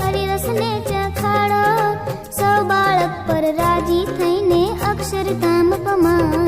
હરિરસને ચખાડો. સૌ બાળક પર રાજી થઈને અક્ષરધામ પમાડો.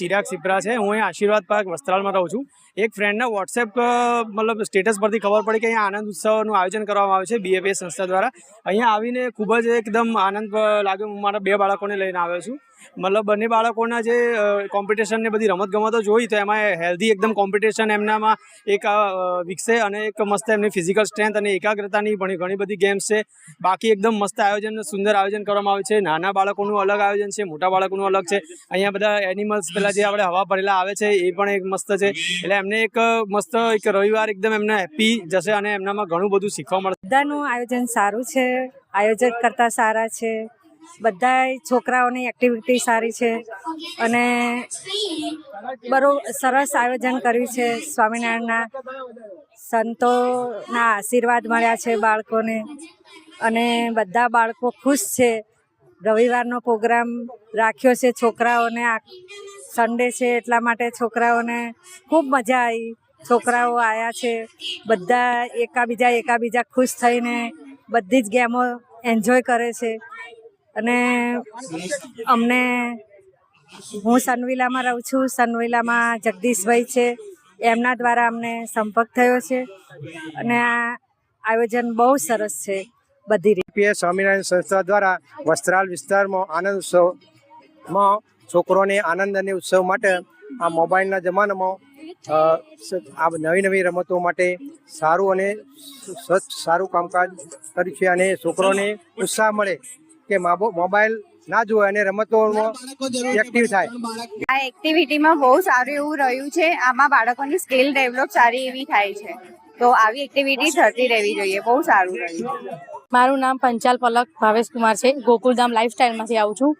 ચિરાગ સિપ્રા છે. હું અહીં આશીર્વાદ પાર્ક વસ્ત્રાલમાં રહું છું. એક ફ્રેન્ડના વોટ્સએપ મતલબ સ્ટેટસ પરથી ખબર પડી કે અહીંયા આનંદ ઉત્સવનું આયોજન કરવામાં આવે છે બીએપીએ સંસ્થા દ્વારા. અહીંયા આવીને ખૂબ જ એકદમ આનંદ લાગ્યો. હું મારા બે બાળકોને લઈને આવ્યો છું. મતલબ બંને બાળકોના જે કોમ્પિટિશન ને બધી રમતગમતો જોઈ તો એમાં હેલ્ધી એકદમ કોમ્પિટિશન એમનામાં એક વિકસે અને એક મસ્ત એમની ફિઝિકલ સ્ટ્રેન્થ અને એકાગ્રતાની ઘણી ઘણી બધી ગેમ્સ છે. બાકી એકદમ મસ્ત આયોજન, સુંદર આયોજન કરવામાં આવે છે. નાના બાળકોનું અલગ આયોજન છે, મોટા બાળકોનું અલગ છે. અહીંયા બધા એનિમલ્સ પેલા જે આપણે હવા ભરેલા આવે છે, એ પણ એક મસ્ત છે. એટલે એમને એક મસ્ત એક રવિવાર એકદમ એમને હેપી જશે અને એમનામાં ઘણું બધું શીખવા મળશે. બધાનું આયોજન સારું છે, આયોજક કરતા સારા છે બધા છોકરાઓની એક્ટિવિટી સારી છે અને બરો સરસ આયોજન કર્યું છે, સ્વામિનારાયણના સંતોના આશીર્વાદ મળ્યા છે બાળકોને અને બધા બાળકો ખુશ છે. રવિવારનો પ્રોગ્રામ રાખ્યો છે છોકરાઓને સન્ડે છે એટલા માટે છોકરાઓને ખૂબ મજા આવી છોકરાઓ આવ્યા છે, બધા એકાબીજા એકાબીજા ખુશ થઈને બધી જ ગેમો એન્જોય કરે છે. અને અમને, હું સનવિલામાં રહું છું, સનવિલામાં જગદીશભાઈ છે, એમના દ્વારા અમને સંપર્ક થયો છે. અને આ આયોજન બહુ સરસ છે, બધી રીતે. સ્વામિનારાયણ સંસ્થા દ્વારા વસ્ત્રાલ વિસ્તારમાં આનંદ ઉત્સવમાં છોકરોને આનંદ અને ઉત્સવ માટે આ મોબાઈલના જમાનામાં આ નવી નવી રમતો માટે સારું અને સ્વચ્છ સારું કામકાજ કર્યું છે અને છોકરોને ઉત્સાહ મળે કે માબો- મોબાઈલ ના જોવે અને રમતોમાં એક્ટિવ થાય. આ એક્ટિવિટીમાં બહુ સારું એવું રહ્યું છે. આમાં બાળકોની સ્કિલ ડેવલપ સારી એવી થાય છે. તો આવી એક્ટિવિટી થતી રહેવી જોઈએ. બહુ સારું રહ્યું. મારું નામ પંચાલ પલક ભાવેશ કુમાર છે. ગોકુલધામ લાઈફસ્ટાઈલમાંથી આવું છું.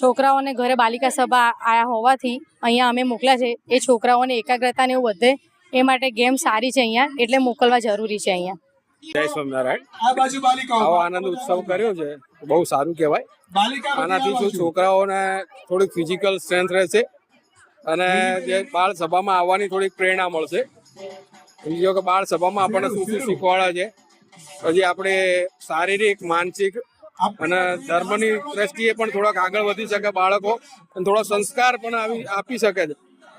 છોકરાઓને ઘરે બાલિકા સભા આયા હોવાથી અહીંયા અમે મોકલ્યા છે. એ છોકરાઓને એકાગ્રતા ને એવું વધે એ માટે ગેમ સારી છે અહીંયા એટલે મોકલવા જરૂરી છે અહીંયા. જય સ્વામિનારાયણ. આવો આનંદ ઉત્સવ કર્યો છે. બહુ સારું કહેવાય. આનાથી શું છોકરાઓને થોડીક ફિઝિકલ સ્ટ્રેન્થ રહેશે અને જે બાળ સભામાં આવવાની થોડીક પ્રેરણા મળશે. બીજો કે બાળ સભામાં આપણને શું શું શીખવાડે છે? પછી આપણે શારીરિક માનસિક અને ધર્મની દ્રષ્ટિએ પણ થોડાક આગળ વધી શકે બાળકો અને થોડો સંસ્કાર પણ આવી આપી શકે છે.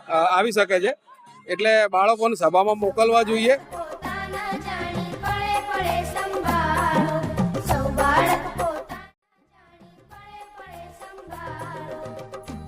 આવી શકે છે. એટલે બાળકોને સભામાં મોકલવા જોઈએ.